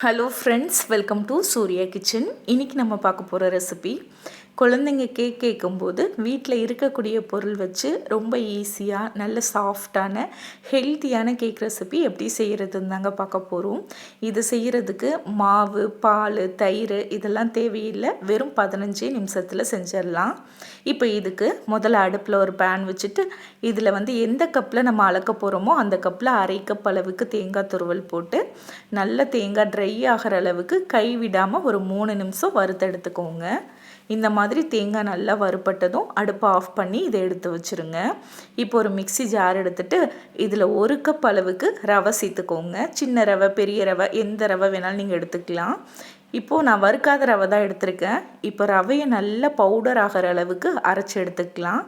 Hello friends welcome to Surya kitchen இன்றைக்கி நம்ம பார்க்க போகிற ரெசிபி குழந்தைங்க கேக் கேட்கும்போது வீட்டில் இருக்கக்கூடிய பொருள் வச்சு ரொம்ப ஈஸியாக நல்ல சாஃப்டான ஹெல்த்தியான கேக் ரெசிபி எப்படி செய்கிறதுன்னு தாங்க பார்க்க போகிறோம் இது செய்கிறதுக்கு மாவு பால் தயிர் இதெல்லாம் தேவையில்லை. வெறும் பதினஞ்சே நிமிஷத்தில் செஞ்சிடலாம். இப்போ இதுக்கு முதல்ல அடுப்பில் ஒரு பேன் வச்சுட்டு இதில் வந்து எந்த கப்பில் நம்ம அளக்க போகிறோமோ அந்த கப்பில் அரை கப் அளவுக்கு தேங்காய் துருவல் போட்டு நல்ல தேங்காய் ட்ரை ஆகிற அளவுக்கு கை விடாமல் ஒரு மூணு நிமிஷம் வறுத்தெடுத்துக்கோங்க. இந்த மாதிரி தேங்காய் நல்லா வறுப்பட்டதும் அடுப்பை ஆஃப் பண்ணி இதை எடுத்து வச்சுருங்க. இப்போ ஒரு மிக்சி ஜார் எடுத்துகிட்டு இதில் ஒரு கப் அளவுக்கு ரவை சேர்த்துக்கோங்க. சின்ன ரவை பெரிய ரவை எந்த ரவை வேணாலும் நீங்கள் எடுத்துக்கலாம். இப்போது நான் வறுக்காத ரவை தான் எடுத்திருக்கேன். இப்போ ரவையை நல்ல பவுடர் ஆகிற அளவுக்கு அரைச்சி எடுத்துக்கலாம்.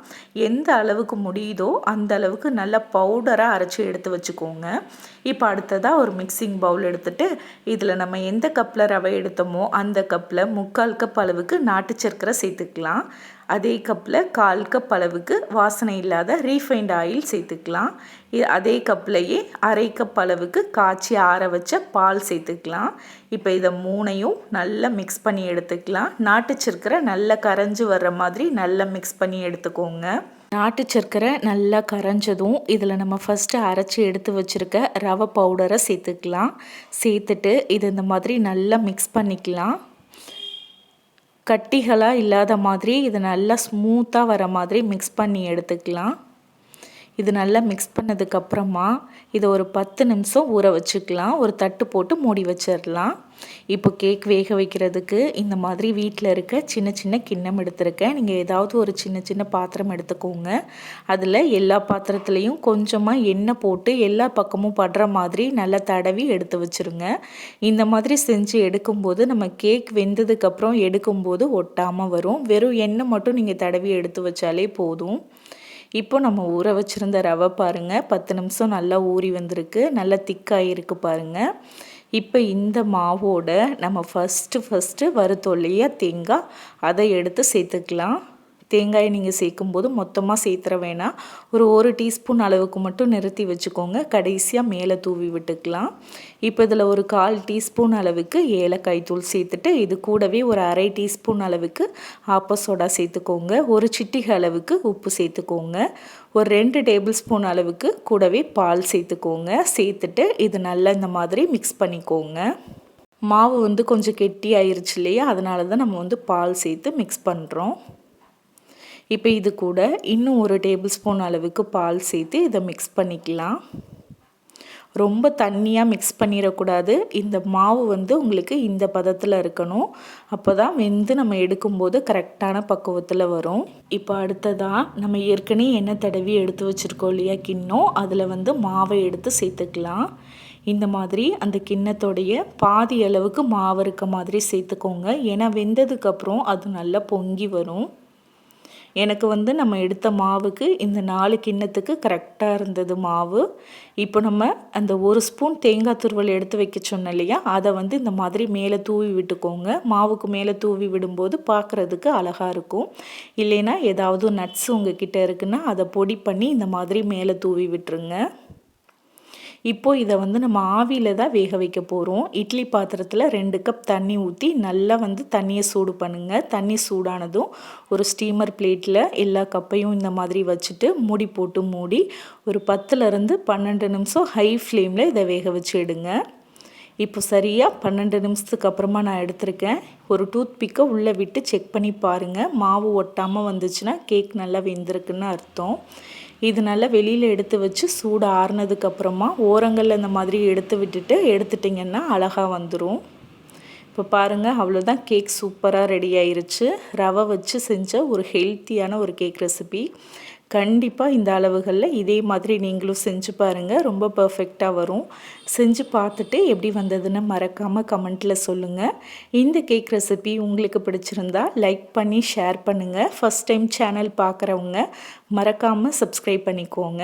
எந்த அளவுக்கு முடியுதோ அந்த அளவுக்கு நல்ல பவுடராக அரைச்சி எடுத்து வச்சுக்கோங்க. இப்போ அடுத்ததாக ஒரு மிக்சிங் பவுல் எடுத்துகிட்டு இதில் நம்ம எந்த கப்பில் ரவை எடுத்தோமோ அந்த கப்பில் முக்கால் கப் அளவுக்கு நாட்டு சர்க்கரை சேர்த்துக்கலாம். அதே கப்பில் கால் கப் அளவுக்கு வாசனை இல்லாத ரீஃபைண்ட் ஆயில் சேர்த்துக்கலாம். அதே கப்லையே அரை கப் அளவுக்கு காய்ச்சி ஆற வச்ச பால் சேர்த்துக்கலாம். இப்போ இதை மூணையும் நல்லா மிக்ஸ் பண்ணி எடுத்துக்கலாம். நாட்டு சர்க்கரை நல்லா கரைஞ்சி வர்ற மாதிரி நல்லா மிக்ஸ் பண்ணி எடுத்துக்கோங்க. நாட்டு சர்க்கரை நல்லா கரைஞ்சதும் இதில் நம்ம ஃபஸ்ட்டு அரைச்சி எடுத்து வச்சுருக்க ரவை பவுடரை சேர்த்துக்கலாம். சேர்த்துட்டு இது இந்த மாதிரி நல்லா மிக்ஸ் பண்ணிக்கலாம். கட்டிகளாக இல்லாத மாதிரி இது நல்லா ஸ்மூத்தாக வர மாதிரி மிக்ஸ் பண்ணி எடுத்துக்கலாம். இது நல்லா மிக்ஸ் பண்ணதுக்கப்புறமா இதை ஒரு பத்து நிமிஷம் ஊற வச்சுக்கலாம். ஒரு தட்டு போட்டு மூடி வச்சிடலாம். இப்போ கேக் வேக வைக்கிறதுக்கு இந்த மாதிரி வீட்டில் இருக்க சின்ன சின்ன கிண்ணம் எடுத்திருக்கேன். நீங்கள் ஏதாவது ஒரு சின்ன சின்ன பாத்திரம் எடுத்துக்கோங்க. அதில் எல்லா பாத்திரத்துலேயும் கொஞ்சமாக எண்ணெய் போட்டு எல்லா பக்கமும் படுற மாதிரி நல்லா தடவி எடுத்து வச்சுருங்க. இந்த மாதிரி செஞ்சு எடுக்கும்போது நம்ம கேக் வெந்ததுக்கப்புறம் எடுக்கும்போது ஒட்டாமல் வரும். வெறும் எண்ணெய் மட்டும் நீங்கள் தடவி எடுத்து வச்சாலே போதும். இப்போ நம்ம ஊற வச்சுருந்த ரவை பாருங்கள் பத்து நிமிஷம் நல்லா ஊறி வந்திருக்கு. நல்லா திக்காகிருக்கு பாருங்கள் இப்போ இந்த மாவோட நம்ம ஃபஸ்ட்டு ஃபஸ்ட்டு வறுத்தொல்லையாக தேங்காய் அதை எடுத்து சேர்த்துக்கலாம். தேங்காயை நீங்கள் சேர்க்கும்போது மொத்தமாக சேர்த்துற வேணாம். ஒரு ஒரு டீஸ்பூன் அளவுக்கு மட்டும் நிறுத்தி வச்சுக்கோங்க. கடைசியாக மேலே தூவி விட்டுக்கலாம். இப்போ இதில் ஒரு கால் டீஸ்பூன் அளவுக்கு ஏலக்காய் தூள் சேர்த்துட்டு இது கூடவே ஒரு அரை டீஸ்பூன் அளவுக்கு ஆப்பசோடா சேர்த்துக்கோங்க. ஒரு சிட்டிகை அளவுக்கு உப்பு சேர்த்துக்கோங்க. ஒரு ரெண்டு டேபிள் ஸ்பூன் அளவுக்கு கூடவே பால் சேர்த்துக்கோங்க. சேர்த்துட்டு இது நல்லா இந்த மாதிரி மிக்ஸ் பண்ணிக்கோங்க. மாவு வந்து கொஞ்சம் கெட்டி ஆயிருச்சு இல்லையா? அதனால தான் நம்ம வந்து பால் சேர்த்து மிக்ஸ் பண்ணுறோம் இப்போ இது கூட இன்னும் ஒரு டேபிள் ஸ்பூன் அளவுக்கு பால் சேர்த்து இதை மிக்ஸ் பண்ணிக்கலாம். ரொம்ப தண்ணியாக மிக்ஸ் பண்ணிடக்கூடாது. இந்த மாவு வந்து உங்களுக்கு இந்த பதத்தில் இருக்கணும். அப்போ தான் வெந்து நம்ம எடுக்கும்போது கரெக்டான பக்குவத்தில் வரும். இப்போ அடுத்ததாக நம்ம ஏற்கனவே எண்ணெய் தடவி எடுத்து வச்சுருக்கோம் இல்லையா கிண்ணம்? அதில் வந்து மாவை எடுத்து சேர்த்துக்கலாம். இந்த மாதிரி அந்த கிண்ணத்தோடைய பாதி அளவுக்கு மாவு இருக்க மாதிரி சேர்த்துக்கோங்க. ஏன்னா வெந்ததுக்கப்புறம் அது நல்லா பொங்கி வரும். எனக்கு வந்து நம்ம எடுத்த மாவுக்கு இந்த நாலு கிண்ணத்துக்கு கரெக்டாக இருந்தது மாவு. இப்போ நம்ம அந்த ஒரு ஸ்பூன் தேங்காய் துருவல் எடுத்து வைக்க சொன்னோம் இல்லையா? அதை வந்து இந்த மாதிரி மேலே தூவி விட்டுக்கோங்க. மாவுக்கு மேலே தூவி விடும்போது பார்க்குறதுக்கு அழகாக இருக்கும். இல்லைன்னா ஏதாவது நட்ஸ் உங்கள் கிட்டே இருக்குன்னா அதை பொடி பண்ணி இந்த மாதிரி மேலே தூவி விட்டுருங்க. இப்போது இதை வந்து நம்ம ஆவியில் தான் வேக வைக்க போகிறோம் இட்லி பாத்திரத்தில் ரெண்டு கப் தண்ணி ஊற்றி நல்லா வந்து தண்ணியை சூடு பண்ணுங்கள் தண்ணி சூடானதும் ஒரு ஸ்டீமர் பிளேட்டில் எல்லா கப்பையும் இந்த மாதிரி வச்சுட்டு மூடி போட்டு மூடி ஒரு பத்துலேருந்து பன்னெண்டு நிமிஷம் ஹை ஃப்ளேமில் இதை வேக வச்சு எடுங்க. இப்போ சரியாக பன்னெண்டு நிமிஷத்துக்கு அப்புறமா நான் எடுத்திருக்கேன். ஒரு டூத் பிக்கை உள்ளே விட்டு செக் பண்ணி பாருங்கள் மாவு ஒட்டாமல் வந்துச்சுன்னா கேக் நல்லா வெந்திருக்குன்னு அர்த்தம். இது நல்லா வெளியில் எடுத்து வச்சு சூடு ஆறுனதுக்கப்புறமா ஓரங்களில் இந்த மாதிரி எடுத்து விட்டுட்டு எடுத்துட்டிங்கன்னா அழகாக வந்துடும் இப்போ பாருங்கள் அவ்வளோதான் கேக் சூப்பராக ரெடி ஆயிருச்சு. ரவை வச்சு செஞ்ச ஒரு ஹெல்த்தியான ஒரு கேக் ரெசிபி கண்டிப்பாக இந்த அளவுகளில் இதே மாதிரி நீங்களும் செஞ்சு பாருங்கள் ரொம்ப பர்ஃபெக்டாக வரும். செஞ்சு பார்த்துட்டு எப்படி வந்ததுன்னு மறக்காமல் கமெண்ட்டில் சொல்லுங்கள் இந்த கேக் ரெசிபி உங்களுக்கு பிடிச்சிருந்தா லைக் பண்ணி ஷேர் பண்ணுங்கள் ஃபஸ்ட் டைம் சேனல் பார்க்குறவங்க மறக்காமல் சப்ஸ்கிரைப் பண்ணிக்கோங்க.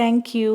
தேங்க்யூ